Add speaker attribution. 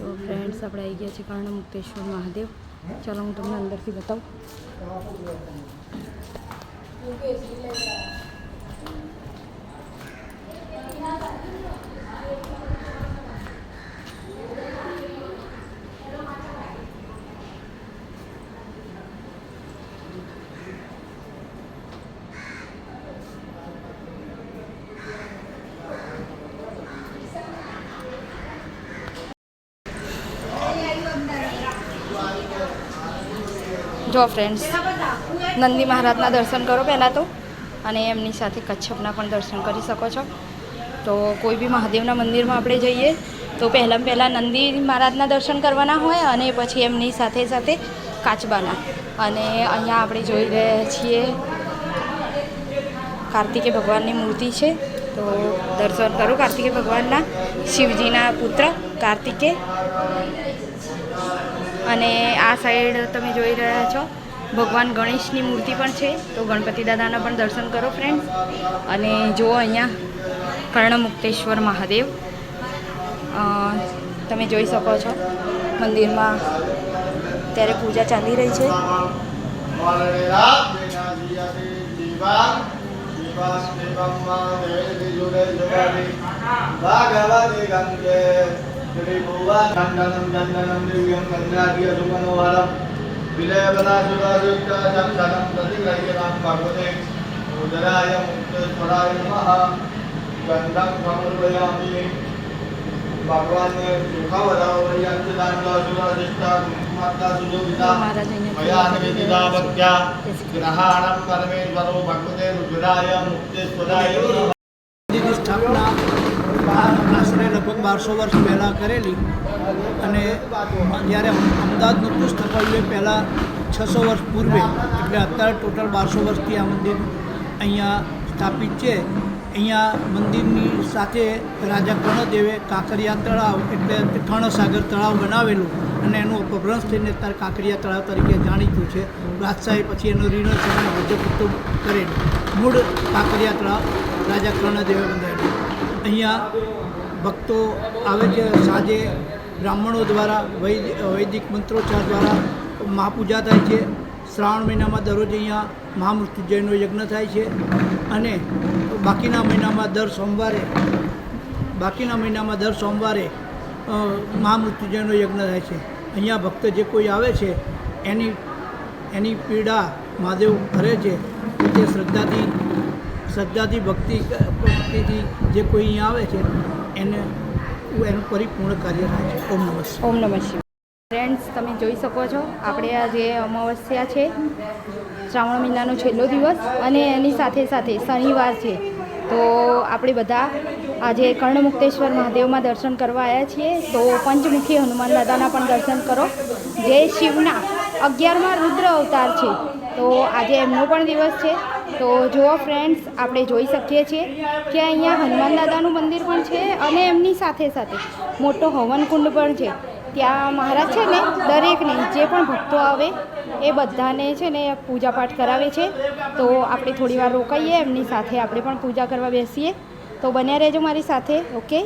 Speaker 1: જો ફ્રેન્ડ્સ આપણે આવી ગયા છે કર્ણ મુક્તેશ્વર મહાદેવ. ચાલો હું તમને અંદરથી બતાવું. જો ફ્રેન્ડ્સ નંદી મહારાજના દર્શન કરો પહેલાં તો અને એમની સાથે કચ્છપના પણ દર્શન કરી શકો છો. તો કોઈ બી મહાદેવના મંદિરમાં આપણે જઈએ, તો પહેલાં પહેલાં નંદી મહારાજના દર્શન કરવાના હોય અને પછી એમની સાથે સાથે કાચબાના. અને અહીંયા આપણે જોઈ રહ્યા છીએ કાર્તિકે ભગવાનની મૂર્તિ છે. તો દર્શન કરો કાર્તિકે ભગવાનના શિવજીના પુત્ર કાર્તિકે. અને આ સાઈડ તમે જોઈ રહ્યા છો, ભગવાન ગણેશની મૂર્તિ પણ છે, તો ગણપતિ દાદાના પણ દર્શન કરો ફ્રેન્ડ્સ અને જુઓ અહીંયા કર્ણમુક્તેશ્વર મહાદેવ તમે જોઈ શકો છો, મંદિરમાં ત્યારે પૂજા ચાલી રહી છે.
Speaker 2: ભાગવતી ગંગે चंदनम चंदनम दिव्यम गंगादीय सुगमनोहरम विलयबला सुरायुक्ता चंदनम प्रतिग्रह्यतां भगवते उदराय मुक्तेश्वराय नमः गंधम समर्पयामि
Speaker 1: भगवान ने
Speaker 2: सुखवरवर्यंतदानसुराशिष्टा कुंकुमाता सुजोगिता मया निवेदिता भक्त्या ग्रहाणं परमेश्वरो भगवते
Speaker 3: रुद्राय मुक्तेश्वराय नमः। આશરે લગભગ બારસો વર્ષ પહેલાં કરેલી અને જ્યારે અમદાવાદ નહોતું સ્થપાયું એ પહેલાં છસો વર્ષ પૂર્વે, એટલે અત્યારે ટોટલ બારસો વર્ષથી આ મંદિર અહીંયા સ્થાપિત છે. અહીંયા મંદિરની સાથે રાજા કર્ણદેવે કાંકરિયા તળાવ એટલે કર્ણસાગર તળાવ બનાવેલું અને એનું અપભ્રંશ થઈને અત્યારે કાંકરિયા તળાવ તરીકે જાણીતું છે. બાદશાહે પછી એનું રિનોવેશન અને વજ્રપુત્તો કરેલું. મૂળ કાંકરિયા તળાવ રાજા કર્ણદેવે બંધાયેલું. અહીંયા ભક્તો આવે છે. સાંજે બ્રાહ્મણો દ્વારા, વૈદ, વૈદિક મંત્રોચ્ચાર દ્વારા મહાપૂજા થાય છે. શ્રાવણ મહિનામાં દરરોજ અહીંયા મહામૃત્યુંજયનો યજ્ઞ થાય છે. અને બાકીના મહિનામાં દર સોમવારે, બાકીના મહિનામાં દર સોમવારે મહામૃત્યુંજયનો યજ્ઞ થાય છે. અહીંયા ભક્ત જે કોઈ આવે છે, એની એની પીડા મહાદેવ કરે છે. તે શ્રદ્ધાથી શ્રદ્ધાથી, ભક્તિ, ભક્તિથી જે કોઈ અહીંયા આવે છે, એને એનું પરિપૂર્ણ કાર્ય થાય છે. ઓમ નમઃ
Speaker 1: ઓમ નમઃ શિવ ફ્રેન્ડ્સ તમે જોઈ શકો છો, આપણે આ જે અમાવસ્યા છે, શ્રાવણ મહિનાનો છેલ્લો દિવસ અને એની સાથે સાથે શનિવાર છે. તો આપણે બધા આજે કર્ણમુક્તેશ્વર મહાદેવમાં દર્શન કરવા આવ્યા છીએ. તો પંચમુખી હનુમાન દાદાના પણ દર્શન કરો. જે શિવના. અગિયારમાં રુદ્ર અવતાર છે. તો આજે એમનો પણ દિવસ છે. તો જુઓ ફ્રેન્ડ્સ આપણે જોઈ શકીએ છીએ કે અહીંયા હનુમાન દાદાનું મંદિર પણ છે અને એમની સાથે સાથે મોટો હવનકુંડ પણ છે. ત્યાં મહારાજ છે ને, દરેકને જે પણ ભક્તો આવે, એ બધાને છે ને પૂજાપાઠ કરાવે છે. તો આપણે થોડી વાર રોકાઈએ, એમની સાથે આપણે પણ પૂજા કરવા બેસીએ. તો બન્યા રહેજો મારી સાથે, ઓકે?